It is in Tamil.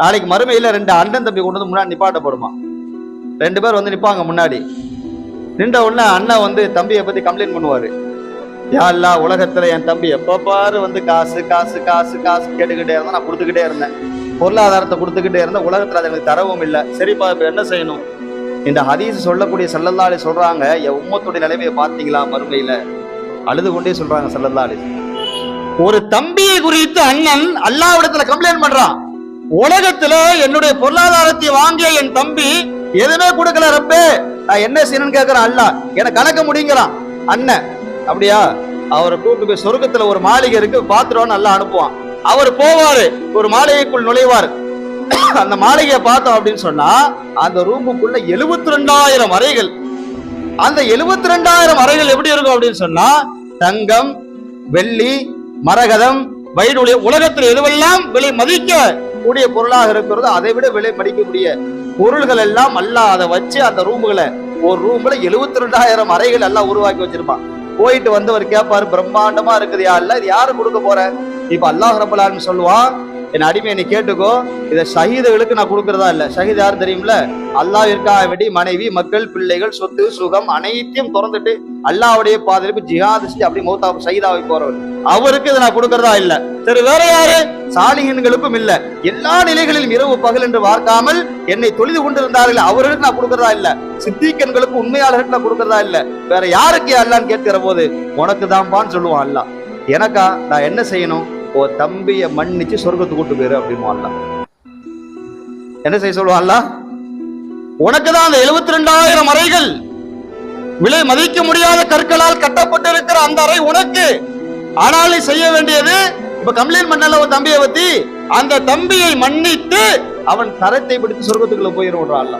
நாளைக்கு மறுமையில ரெண்டு அண்ணன் தம்பி கொண்டு வந்து முன்னாடி நிப்பாட்டப்படுமா ரெண்டு பேர் வந்து நிப்பாங்க முன்னாடி. நின்ற உடனே அண்ணன் வந்து தம்பியை பத்தி கம்ப்ளைண்ட் பண்ணுவாரு. யா அல்லா உலகத்துல என் தம்பி எப்ப பாரு வந்து காசு காசு காசு காசு கேட்டுக்கிட்டே இருந்தா நான் கொடுத்துக்கிட்டே இருந்தேன். பொருளாதாரத்தை கொடுத்துக்கிட்டே இருந்தேன் உலகத்துல அது எனக்கு தரவும் இல்லை. சரிப்பா இப்ப என்ன செய்யணும்? இந்த ஹதீஸ் சொல்லக்கூடிய செல்லல்லாலே சொல்றாங்க என் உம்மத்துடைய நிலைமையை பார்த்தீங்களா மறுமையில? அழுது கொண்டே சொல்றாங்க செல்லல்லாலே ஒரு தம்பியை குறித்து அண்ணன் அல்லாவிடத்துல கம்ப்ளைண்ட் பண்றான். உலகத்துல என்னுடைய பொருளாதாரத்தை வாங்கிய என் தம்பி எதுவுமே கொடுக்கல ரப்பே. நான் என்ன செய்யணும்னு கேட்கிறேன்? அல்ல எனக்கு கணக்க முடியுங்கிறான். அண்ணன் அப்படியா? அவரை கூப்பிட்டு போய் சொர்க்கத்துல ஒரு மாளிகை இருக்கு பாத்துருவான்னு நல்லா அனுப்புவான். அவர் போவாரு ஒரு மாளிகைக்குள் நுழைவார். அந்த மாளிகையை பார்த்தோம் அப்படின்னு சொன்னா அந்த ரூமுக்குள்ள எழுபத்தி ரெண்டாயிரம் அறைகள். அந்த எழுபத்தி ரெண்டாயிரம் அறைகள் எப்படி இருக்கும் அப்படின்னு சொன்னா தங்கம் வெள்ளி மரகதம் வைடூழிய உலகத்தில் எதுவெல்லாம் விலை மதிக்க கூடிய பொருளாக இருக்கிறதோ அதை விட விலை படிக்கக்கூடிய பொருள்கள் எல்லாம் அல்லாஹ் அதை வச்சு அந்த ரூமுகளை ஒரு ரூம்ல எழுபத்தி ரெண்டாயிரம் அறைகள் எல்லாம் உருவாக்கி வச்சிருப்பான். போயிட்டு வந்தவர் கேட்பாரு பிரம்மாண்டமா இருக்குது யா இல்ல இது யாரு கொடுக்க போற? இப்ப அல்லாஹ் ரபுல்லான்னு சொல்லுவான் என் அடிமை நீ கேட்டுக்கோ. இதை ஷஹீதுகளுக்கு நான் கொடுக்கறதா இல்லை. ஷஹீத் யார் தெரியும்ல அல்லாவிற்காக வேண்டி மனைவி மக்கள் பிள்ளைகள் சொத்து சுகம் அனைத்தையும் திறந்துட்டு அல்லாவுடைய பாதையில ஜிஹாத் அப்படி மௌத்தா ஷஹீதாவை போறவர். அவருக்கு இதை நான் கொடுக்கறதா இல்லை. சரி வேற யாரு? சாலிகன்களுக்கும் இல்ல. எல்லா நிலைகளிலும் இரவு பகல் என்று பார்க்காமல் என்னை தொழுது கொண்டிருந்தார்கள். அவர்களுக்கு நான் கொடுக்கறதா இல்ல. சித்திகன்களுக்கு உண்மையாளர்களுக்கு நான் கொடுக்கறதா இல்ல. வேற யாருக்கு அல்லான்னு கேட்கிற போது உனக்கு தான்பான்னு சொல்லுவான் அல்லாஹ். எனக்கா நான் என்ன செய்யணும்? ஓ தம்பிய மன்னிச்சு சொர்க்கத்துக்கு கூட்டு போயிரு அப்படின்னு என்ன செய்ய சொல்லுவான் உனக்கு தான் அந்த எழுபத்தி ரெண்டாயிரம் அறைகள் விலை மதிக்க முடியாத கற்களால் கட்டப்பட்டிருக்கிற அந்த அறை உனக்கு. ஆனால் நீ செய்ய வேண்டியது இப்ப கம்ப்ளைண்ட் பண்ணல உன் தம்பியை பத்தி அந்த தம்பியை மன்னித்து அவன் தரத்தை பிடித்து சொர்க்கத்துக்குள்ள போயிருவான்